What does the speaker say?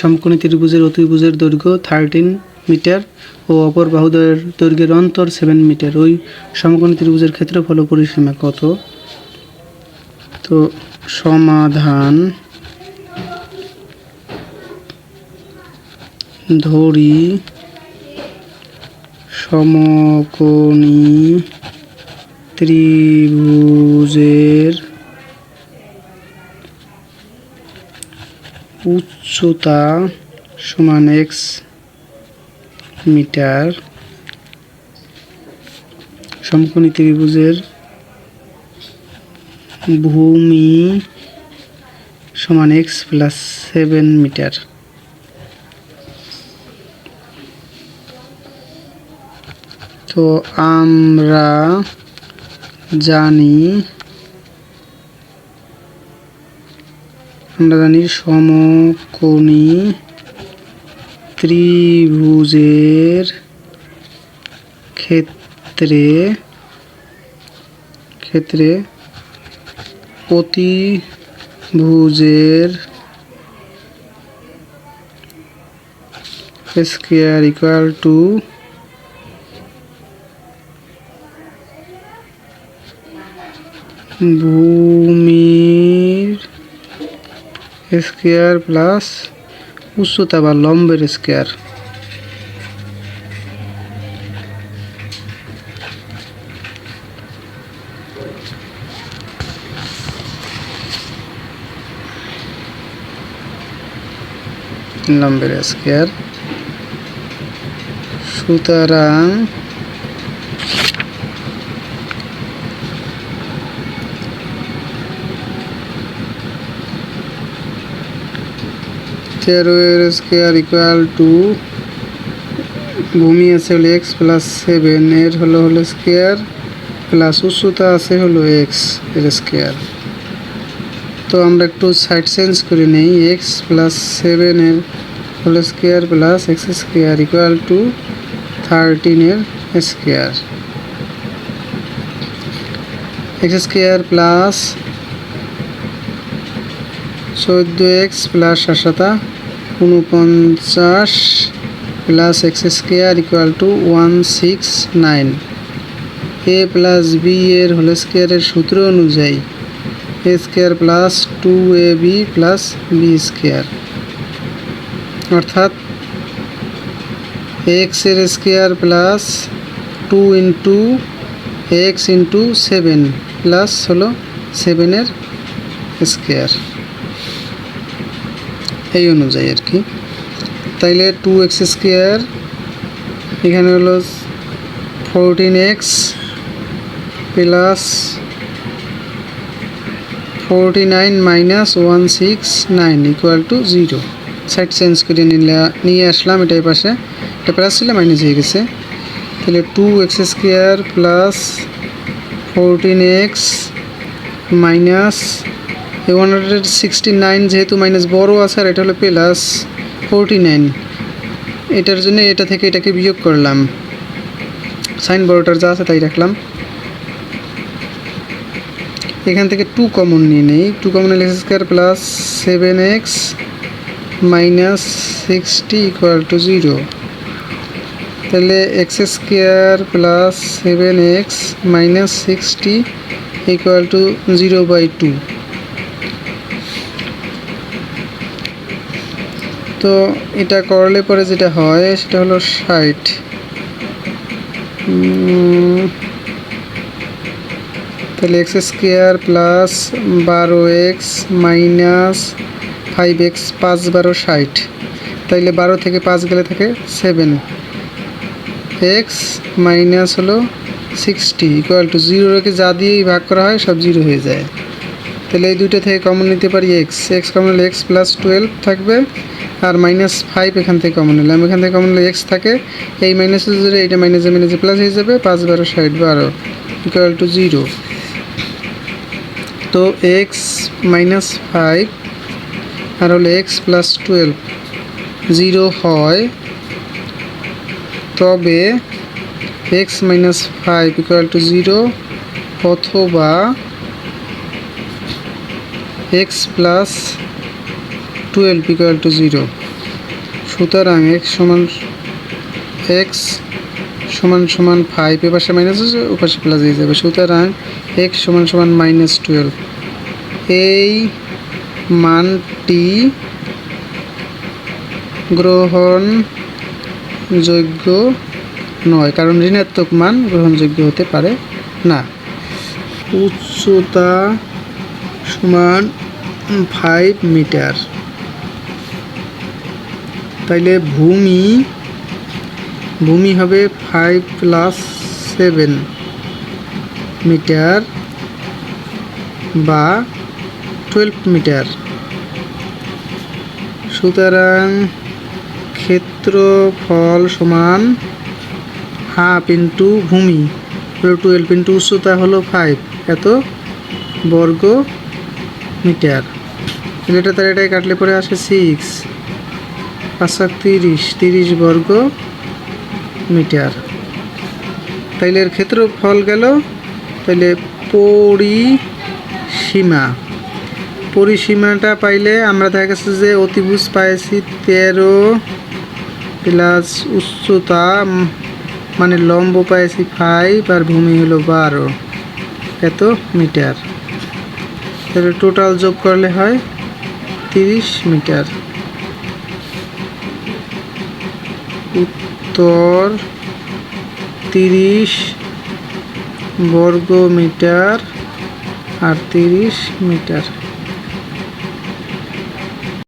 সমকোণী ত্রিভুজের অতিভুজের দৈর্ঘ্য থার্টিন মিটার ও অপর বাহুদ্বয়ের দৈর্ঘ্যের অন্তর সেভেন মিটার। ওই সমকোণী ত্রিভুজের ক্ষেত্রফল পরিসীমা কত? তো সমাধান ধরি সমকোণী ত্রিভুজের উচ্চতা সমান এক্স মিটার সমকোণী ত্রিভুজের ভূমি সমান এক্স প্লাস সেভেন মিটার। তো আমরা জানি আমরা জানি সমকোণী ত্রিভুজের ক্ষেত্রে ক্ষেত্রে প্রতিভুজের স্কোয়ার ইকুয়াল টু ভূমির স্কোয়ার প্লাস উচ্চতা বা লম্বের স্কোয়ার। লম্বের স্কোয়ার। সুতরাং তেরো এর স্কোয়ার ইকুয়াল টু ভূমি আছে হলো এক্স প্লাস সেভেন এর হলো হলো স্কোয়ার প্লাস উচ্চতা আছে হলো এক্সের স্কোয়ার তো আমরা একটু সাইড চেঞ্জ করে নেই। এক্স প্লাস সেভেনের হলো square plus X square equal to থার্টিনের square X square plus চোদ্দ এক্স প্লাস সাতশতা উনপঞ্চাশ plus X square equal to one six nine A plus B এর হোল স্কোয়ারের সূত্র অনুযায়ী A square plus two A B plus B square অর্থাৎ এক্সের square plus two into X into seven plus হলো সেভেনের স্কোয়ার এই অনুযায়ী আর কি। তাইলে টু এক্স স্কোয়ার এখানে হলো fourteen X plus forty nine minus one six nine equal to zero side change করে নিলে, নিয়ে আসলাম এটাই পাশে। এটা প্লাস ছিল মাইনাস হয়ে গেছে। তাহলে two X square plus fourteen X minus one hundred sixty nine যেহেতু মাইনাস বড় আছে আর এটা হলো প্লাস ফোরটি নাইন এটার জন্য এটা থেকে এটাকে বিয়োগ করলাম। সাইন বড়টার যা আছে তাই রাখলাম। এখান থেকে টু কমন নিয়ে নেই। Two common X square plus seven X minus sixty equal to zero তাহলে X square plus seven X minus sixty equal to zero by two তো এটা করলে পরে যেটা হয়, সেটা হলো ষাট। তাহলে এক্স স্কোয়ার প্লাস বারো এক্স মাইনাস ফাইভ এক্স পাঁচ বারো ষাট। তাইলে বারো থেকে পাঁচ গেলে থাকে সেভেন এক্স মাইনাস হলো সিক্সটি ইকুয়াল টু জিরো রেখে যা দিয়েই ভাগ করা হয়, সব জিরো হয়ে যায়। তাহলে এই দুইটা থেকে কমন নিতে পারি এক্স এক্স কমন হলে এক্স প্লাস টুয়েলভ থাকবে আর মাইনাস ফাইভ এখান থেকে কমন নিলাম। এখান থেকে কমন হলে এক্স থাকে। এই মাইনাসে জুড়ে এইটা মাইনাসে মাইনাসে প্লাস হয়ে যাবে। পাঁচ বারো, ষাট বারো ইকুয়াল টু জিরো তো এক্স মাইনাস ফাইভ আর হলো এক্স প্লাস টুয়েলভ জিরো হয়। তবে X minus five equal to zero অথবা X plus twelve equal to zero সুতরাং এক্স সমান এক্স সমান সমান ফাইভ এ পাশে মাইনাস আছে ও পাশে প্লাস হয়ে যাবে। সুতরাং এক্স সমান সমান মাইনাস টুয়েলভ এই মানটি গ্রহণযোগ্য নয়, কারণ ঋণাত্মক মান গ্রহণযোগ্য হতে পারে না। উচ্চতা সমান ফাইভ মিটার তাইলে ভূমি ভূমি হবে ফাইভ প্লাস সেভেন মিটার বা টুয়েলভ মিটার সুতরাং ক্ষেত্রফল সমান হাফ ইন্টু ভূমি টুয়েলভ ইন্টু উচ্চতা হলো ফাইভ এত বর্গ মিটার। এটা তার এটাই কাটলে পরে আসে সিক্স পাঁচশো তিরিশ তিরিশ বর্গ মিটার। তাইলে এর ক্ষেত্রফল গেল, তাইলে পরিসীমা। পরিসীমাটা পাইলে আমরা দেখা গেছে যে অতিভুজ পাইছি তেরো প্লাস উচ্চতা মানে লম্ব পাইছি ফাইভ আর ভূমি হলো বারো। এত মিটার। তাহলে টোটাল যোগ করলে হয় তিরিশ মিটার। উত্তর তিরিশ বর্গ মিটার আর তিরিশ মিটার।